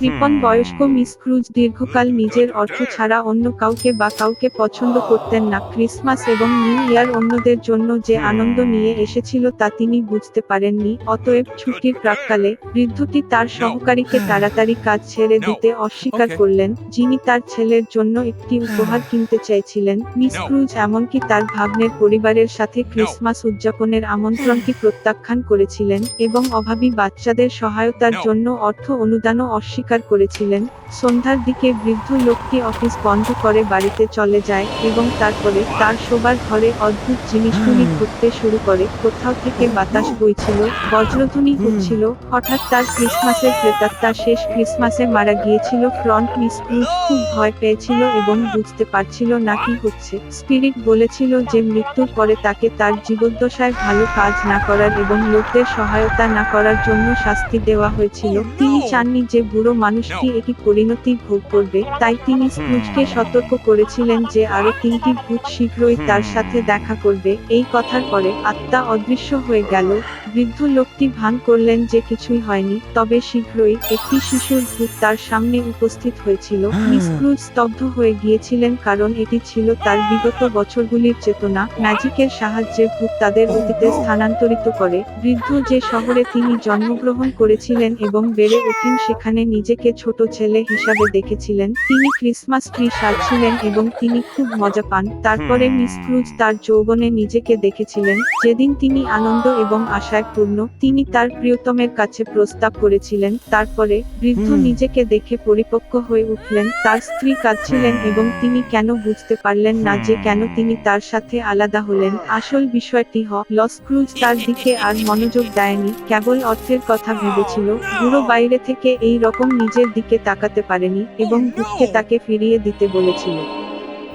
কৃপণ বয়স্ক miss cruise দীর্ঘকাল নিজের অর্থ ছাড়া অন্য কাউকে বা কাউকে পছন্দ করতেন না। ক্রিসমাস এবং নিউ ইয়ার অন্যদের জন্য যে আনন্দ নিয়ে এসেছিল তা তিনি বুঝতে পারেননি অতএব ছুটির প্রাককালে বৃদ্ধটি তার সহকারীকে তাড়াতাড়ি কাজ ছেড়ে দিতে অস্বীকার করলেন যিনি তার ছেলের জন্য একটি উপহার কিনতে চাইছিলেন। মিস ক্রুজ এমনকি তার ভাগ্নের পরিবারের সাথে ক্রিসমাস উদযাপনের আমন্ত্রণটি প্রত্যাখ্যান করেছিলেন এবং অভাবী বাচ্চাদের সহায়তার জন্য অর্থ অনুদানও অস্বীকার করেছিলেন। সন্ধ্যার দিকে বৃদ্ধ লোকটি অফিস বন্ধ করে বাড়িতে চলে যায় এবং তারপরে তার শোবার ঘরে অদ্ভুত জিনিসগুলি ঘুরতে শুরু করে। কোথাও থেকে বাতাস বইছিল বজ্রধ্বনি হচ্ছিল হঠাৎ তার ক্রিসমাসের প্রেতাত্মা শেষ ক্রিসমাসে মারা গিয়েছিল ফ্রন্ট মিস ক্রুজ। খুব ভয় পেয়েছিল এবং বুঝতে পারছিল না কি হচ্ছে। স্পিরিট বলেছিল যে মৃত্যুর পরে তাকে তার জীবদ্দশায় ভালো কাজ না করার এবং লোকদের সহায়তা না করার জন্য শাস্তি দেওয়া হয়েছিল। তিনি চাননি যে বুড়ো মানুষটি একটি পরিণতি ভোগ করবে তাই তিনি স্ক্রুজকে সতর্ক করেছিলেন যে আরও তিনটি ভূত শীঘ্রই তার সাথে দেখা করবে। এই কথার পরে আত্মা অদৃশ্য হয়ে গেল। বৃদ্ধ লোকটি ভান করলেন যে কিছুই হয়নি তবে শীঘ্রই একটি শিশুর ভূত তার সামনে উপস্থিত হয়েছিল। মিস ক্রুজ স্তব্ধ হয়ে গিয়েছিলেন কারণ এটি ছিল তার বিগত বছরগুলির চেতনা। ম্যাজিকের সাহায্যে ভূত তাদের অতীতে স্থানান্তরিত করে। বৃদ্ধ যে শহরে তিনি জন্মগ্রহণ করেছিলেন এবং বেড়ে ওঠেন সেখানে নিজেকে ছোট ছেলে হিসাবে দেখেছিলেন। তিনি ক্রিসমাস ট্রি সাজছিলেন এবং তিনি খুব মজা পান। তারপরে মিস ক্রুজ তার যৌবনে নিজেকে দেখেছিলেন। যেদিন তিনি আনন্দ এবং আশায় পূর্ণ তিনি তার প্রিয়তমের কাছে প্রস্তাব করেছিলেন। তারপরে বৃদ্ধ নিজেকে দেখে পরিপক্ক হয়ে উঠলেন। তার স্ত্রী কাঁদছিলেন এবং তিনি কেন বুঝতে পারলেন না যে কেন তিনি তার সাথে আলাদা হলেন। আসল বিষয়টি হ লস ক্রুজ তার দিকে আর মনোযোগ দেয়নি কেবল অর্থের কথা ভেবেছিল। বুড়ো বাইরে থেকে এই রকম নিজের দিকে তাকাতে পারেনি এবং দুঃখে তাকে ফিরিয়ে দিতে বলেছিল।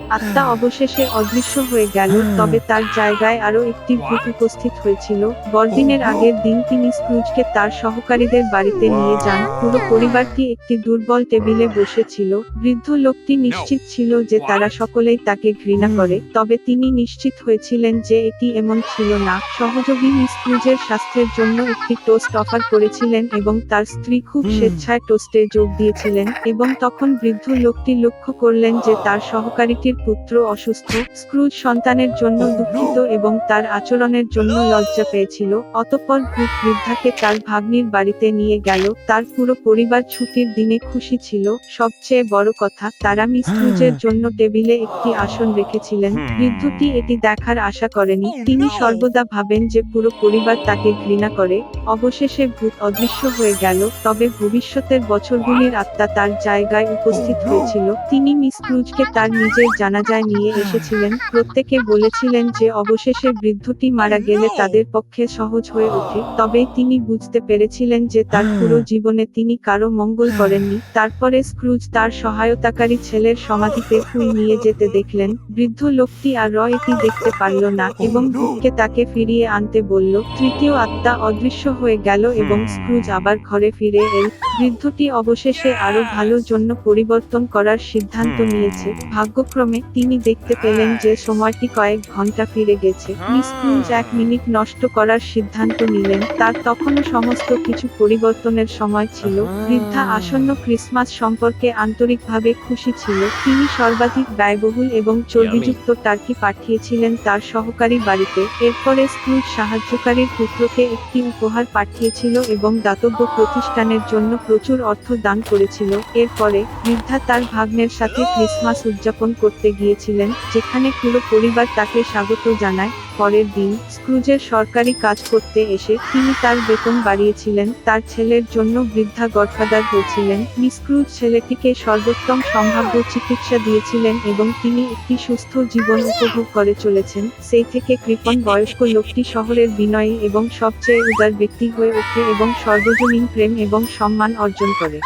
আত্মা অবশেষে অদৃশ্য হয়ে গেল তবে তার জায়গায় আরও একটি ভূত উপস্থিত হয়েছিল। বড়দিনের আগের দিন তিনি স্ক্রুজকে তার সহকারীদের বাড়িতে নিয়ে যান। পুরো পরিবারটি একটি দুর্বল টেবিলে বসেছিল। বৃদ্ধ লোকটি নিশ্চিত ছিল যে তারা সকলেই তাকে ঘৃণা করে তবে তিনি নিশ্চিত হয়েছিলেন যে এটি এমন ছিল না। সহযোগী মিস ক্রুজের স্বাস্থ্যের জন্য একটি টোস্ট অফার করেছিলেন এবং তার স্ত্রী খুব স্বেচ্ছায় টোস্টে যোগ দিয়েছিলেন এবং তখন বৃদ্ধ লোকটি লক্ষ্য করলেন যে তার সহকারীটির পুত্র অসুস্থ স্ক্রুজ সন্তানের জন্য দুঃখিত এবং তার আচরণের জন্য লজ্জা পেয়েছিল। অতঃপর ভূত বৃদ্ধাকে তার ভাগ্নির বাড়িতে নিয়ে গেল। তার পুরো পরিবার ছুটির দিনে খুশি ছিল। সবচেয়ে বড় কথা তারা মিস ক্রুজের জন্য টেবিলে একটি আসন রেখেছিলেন। বৃদ্ধটি এটি দেখার আশা করেনি। তিনি সর্বদা ভাবেন যে পুরো পরিবার তাকে ঘৃণা করে। অবশেষে ভূত অদৃশ্য হয়ে গেল। তবে ভবিষ্যতের বছরগুলির আত্মা তার জায়গায় উপস্থিত হয়েছিল। তিনি মিস ক্রুজকে তার নিজের জানাজায় নিয়ে এসেছিলেন। প্রত্যেকে বলেছিলেন যে অবশেষে বৃদ্ধটি মারা গেলে তাদের পক্ষে সহজ হয়ে ওঠে। তবে তিনি বুঝতে পেরেছিলেন যে তার পুরো জীবনে তিনি কারও মঙ্গল করেননি। তারপরে স্ক্রুজ তার সহায়তাকারী ছেলের সমাধিতে ফুল নিয়ে যেতে দেখলেন, বৃদ্ধ লোকটি আর র এটি দেখতে পারল না এবং ভূতকে তাকে ফিরিয়ে আনতে বলল, তৃতীয় আত্মা অদৃশ্য হয়ে গেল এবং স্ক্রুজ আবার ঘরে ফিরে এল। বৃদ্ধটি অবশেষে আরও ভালো জন্য পরিবর্তন করার সিদ্ধান্ত নিয়েছে। ভাগ্যক্রমে তিনি দেখতে পেলেন যে সময়টি কয়েক ঘণ্টা ফিরে গেছে। মিস ক্রুজ এক মিনিট নষ্ট করার সিদ্ধান্ত নিলেন। তার তখনও সমস্ত কিছু পরিবর্তনের সময় ছিল। বৃদ্ধা আসন্ন ক্রিসমাস সম্পর্কে আন্তরিকভাবে খুশি ছিল। তিনি সর্বাধিক ব্যয়বহুল এবং চর্বিযুক্ত টার্কি পাঠিয়েছিলেন তার সহকারী বাড়িতে। এরপরে স্ক্রুজ সাহায্যকারীর পুত্রকে একটি উপহার পাঠিয়েছিল এবং দাতব্য প্রতিষ্ঠানের জন্য প্রচুর অর্থ দান করেছিল। এরপরে বৃদ্ধা তার ভাগ্নের সাথে ক্রিসমাস উদযাপন করতে গিয়েছিলেন, যেখানে পুরো পরিবার তাকে স্বাগত জানায়। পরের দিন, স্ক্রুজের সরকারি কাজ করতে এসে তিনি তার বেতন বাড়িয়েছিলেন, তার ছেলের জন্য বৃদ্ধা গডফাদার হয়েছিলেন মিসক্রুজ ছেলেটিকে সর্বোত্তম সম্ভাব্য চিকিৎসা দিয়েছিলেন এবং তিনি একটি সুস্থ জীবন উপভোগ করে চলেছেন। সেই থেকে কৃপন বয়স্ক লোকটি শহরের বিনয়ী এবং সবচেয়ে উদার ব্যক্তি হয়ে ওঠে এবং সর্বজনীন প্রেম এবং সম্মান অর্জন করে।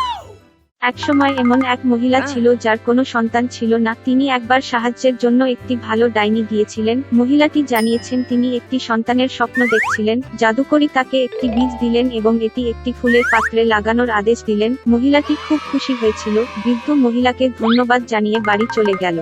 একসময় এমন এক মহিলা ছিল যার কোনো সন্তান ছিল না। তিনি একবার সাহায্যের জন্য একটি ভালো ডাইনি গিয়েছিলেন মহিলাটি জানিয়েছেন তিনি একটি সন্তানের স্বপ্ন দেখছিলেন। জাদুকরি তাকে একটি বীজ দিলেন এবং এটি একটি ফুলের পাত্রে লাগানোর আদেশ দিলেন। মহিলাটি খুব খুশি হয়েছিল। বৃদ্ধ মহিলাকে ধন্যবাদ জানিয়ে বাড়ি চলে গেল।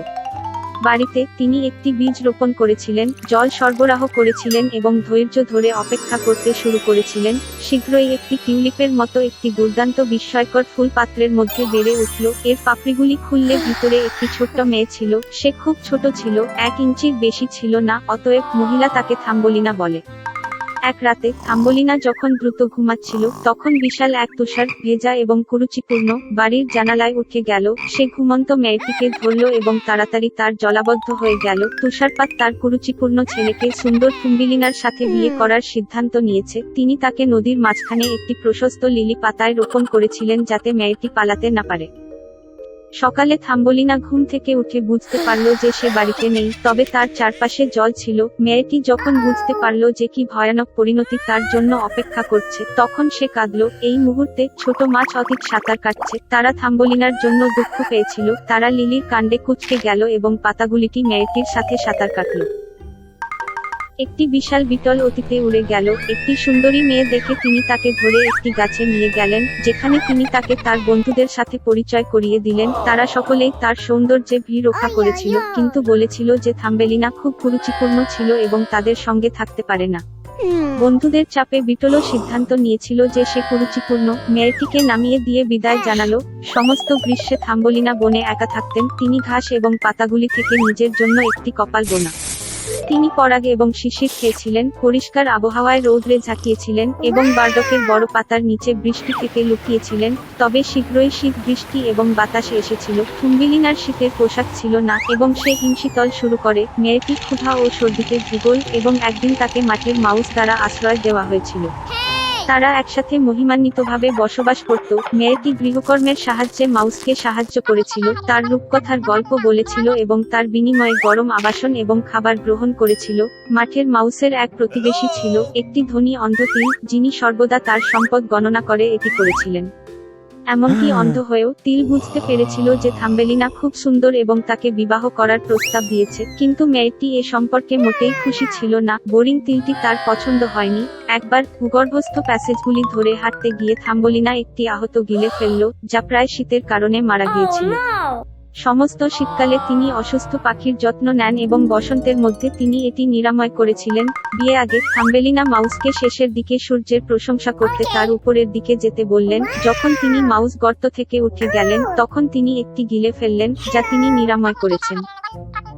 বাড়িতে তিনি একটি বীজ রোপণ করেছিলেন, জল সরবরাহ করেছিলেন এবং ধৈর্য ধরে অপেক্ষা করতে শুরু করেছিলেন, শীঘ্রই একটি টিউলিপের মতো একটি দুর্দান্ত বিস্ময়কর ফুল পাত্রের মধ্যে বেড়ে উঠল। এর পাপড়িগুলি খুললে ভিতরে একটি ছোট্ট মেয়ে ছিল, সে খুব ছোট ছিল, এক ইঞ্চির বেশি ছিল না, অতএব মহিলা তাকে থাম্বলিনা বলে। এক রাতে, আম্বলিনা যখন দ্রুত ঘুমাচ্ছিল, তখন বিশাল এক তুষার, ভেজা এবং কুরুচিপূর্ণ বাড়ির জানালায় উঠে গেল। সে ঘুমন্ত মেয়েটিকে ধরল এবং তাড়াতাড়ি তার জলাবদ্ধ হয়ে গেল। তুষারপাত তার কুরুচিপূর্ণ ছেলেকে সুন্দর থুম্বিলিনার সাথে বিয়ে করার সিদ্ধান্ত নিয়েছে। তিনি তাকে নদীর মাঝখানে একটি প্রশস্ত লিলি পাতায় রোপণ করেছিলেন যাতে মেয়েটি পালাতে না পারে। সকালে থাম্বলিনা ঘুম থেকে উঠে বুঝতে পারল যে সে বাড়িতে নেই, তবে তার চারপাশে জল ছিল। মেয়েটি যখন বুঝতে পারল যে কি ভয়ানক পরিণতি তার জন্য অপেক্ষা করছে, তখন সে কাঁদল। এই মুহূর্তে ছোট মাছ অতীত সাঁতার কাটছে। তারা থাম্বলিনার জন্য দুঃখ পেয়েছিল। তারা লিলির কাণ্ডে কুচকে গেল এবং পাতাগুলিটি মেয়েটির সাথে সাঁতার কাটল। একটি বিশাল বিটল অতীতে উড়ে গেল, একটি সুন্দরী মেয়ে দেখে তিনি তাকে ধরে একটি গাছে নিয়ে গেলেন, যেখানে তিনি তাকে তার বন্ধুদের সাথে পরিচয় করিয়ে দিলেন, তারা সকলেই তার সৌন্দর্যে ভিড় রক্ষা করেছিল, কিন্তু বলেছিল যে থাম্বেলিনা খুব কুরুচিপূর্ণ ছিল এবং তাদের সঙ্গে থাকতে পারে না। বন্ধুদের চাপে বিটলও সিদ্ধান্ত নিয়েছিল যে সে কুরুচিপূর্ণ, মেয়েটিকে নামিয়ে দিয়ে বিদায় জানালো, সমস্ত গ্রীষ্মে থাম্বলিনা বনে একা থাকতেন, তিনি ঘাস এবং পাতাগুলি থেকে নিজের জন্য একটি কপাল বোনা। তিনি পরাগ এবং শিশির খেয়েছিলেন, পরিষ্কার আবহাওয়ায় রৌদ্রে ঝাঁকিয়েছিলেন এবং বার্ডকের বড় পাতার নিচে বৃষ্টি থেকে লুকিয়েছিলেন, তবে শীঘ্রই শীত বৃষ্টি এবং বাতাসে এসেছিল থুম্বিলিনার শীতের পোশাক ছিল না এবং সে হিমশীতল শুরু করে, মেয়েটি ক্ষুধা ও সর্দিতে ভূগোল এবং একদিন তাকে মাটির মাউস দ্বারা আশ্রয় দেওয়া হয়েছিল। তারা একসাথে মহিমান্বিতভাবে বসবাস করত। মেয়েটি গৃহকর্মের সাহায্যে মাউসকে সাহায্য করেছিল, তার রূপকথার গল্প বলেছিল এবং তার বিনিময়ে গরম আবাসন এবং খাবার গ্রহণ করেছিল। মাঠের মাউসের এক প্রতিবেশী ছিল, একটি ধনী অন্ধতি যিনি সর্বদা তার সম্পদ গণনা করে এটি করেছিলেন। এমনকি অন্ধ হয়েও তিল বুঝতে পেরেছিল যে থাম্বেলিনা খুব সুন্দর এবং তাকে বিবাহ করার প্রস্তাব দিয়েছে। কিন্তু মেয়েটি এ সম্পর্কে মোটেই খুশি ছিল না। বোরিং তিলটি তার পছন্দ হয়নি। একবার ভূগর্ভস্থ প্যাসেজগুলি ধরে হাঁটতে গিয়ে থাম্বলিনা একটি আহত গিলে ফেলল যা প্রায় শীতের কারণে মারা গিয়েছিল। সমস্ত শীতকালে তিনি অসুস্থ পাখির যত্ন নেন এবং বসন্তের মধ্যে তিনি এটি নিরাময় করেছিলেন। বিয়ে আগে থাম্বেলিনা মাউসকে শেষের দিকে সূর্যের প্রশংসা করতে তার উপরের দিকে যেতে বললেন। যখন তিনি মাউস গর্ত থেকে উঠে গেলেন, তখন তিনি একটি গিলে ফেললেন, যা তিনি নিরাময় করেছেন।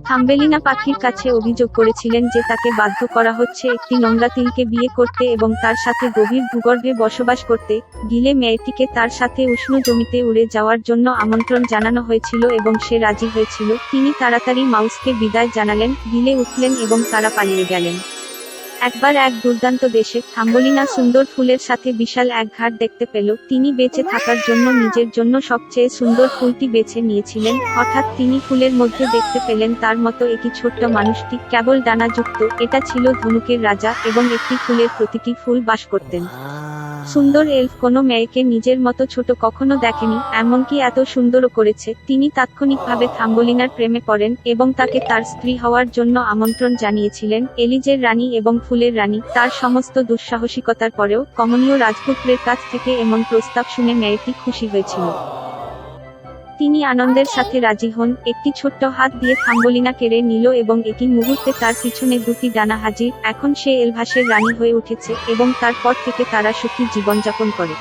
থাম্বেলিনা পাখির কাছে অভিযোগ করেছিলেন যে তাকে বাধ্য করা হচ্ছে একটি নোংরা তিলকে বিয়ে করতে এবং তার সাথে গভীর ভূগর্ভে বসবাস করতে। গিলে মেয়েটিকে তার সাথে উষ্ণ জমিতে উড়ে যাওয়ার জন্য আমন্ত্রণ জানানো হয়েছিল এবং সে রাজি হয়েছিল। তিনি তাড়াতাড়ি মাউসকে বিদায় জানালেন। গিলে উঠলেন এবং তারা পালিয়ে গেলেন। একবার এক দুর্দান্ত দেশে থাম্বলিনা সুন্দর ফুলের সাথে বিশাল এক ঘাট দেখতে পেল। তিনি বেঁচে থাকার জন্য নিজের জন্য সবচেয়ে সুন্দর ফুলটি বেছে নিয়েছিলেন। হঠাৎ তিনি ফুলের মধ্যে দেখতে পেলেন তার মতো একটি ছোট্ট মানুষটি কেবল ডানাযুক্ত। এটা ছিল ধনুকের রাজা এবং একটি ফুলের প্রতিটি ফুল বাস করতেন। সুন্দর এলফ কোনো মেয়েকে নিজের মতো ছোট কখনো দেখেনি, এমনকি এত সুন্দরও করেছে। তিনি তাৎক্ষণিকভাবে থাম্বলিনার প্রেমে পড়েন এবং তাকে তার স্ত্রী হওয়ার জন্য আমন্ত্রণ জানিয়েছিলেন। এলিজের রানী এবং ফুলের রানী তার সমস্ত দুঃসাহসিকতার পরেও কমনীয় রাজপুত্রের কাছ থেকে এমন প্রস্তাব শুনে মেয়েটি খুশি হয়েছিল। তিনি আনন্দের সাথে রাজি হন একটি ছোট্ট হাত দিয়ে থাম্বলিনা কেড়ে নিল এবং এটি মুহূর্তে তার পিছনে দুটি ডানা হাজির এখন সে এলভাসের রানী হয়ে উঠেছে এবং তারপর থেকে তারা সুখী জীবনযাপন করে।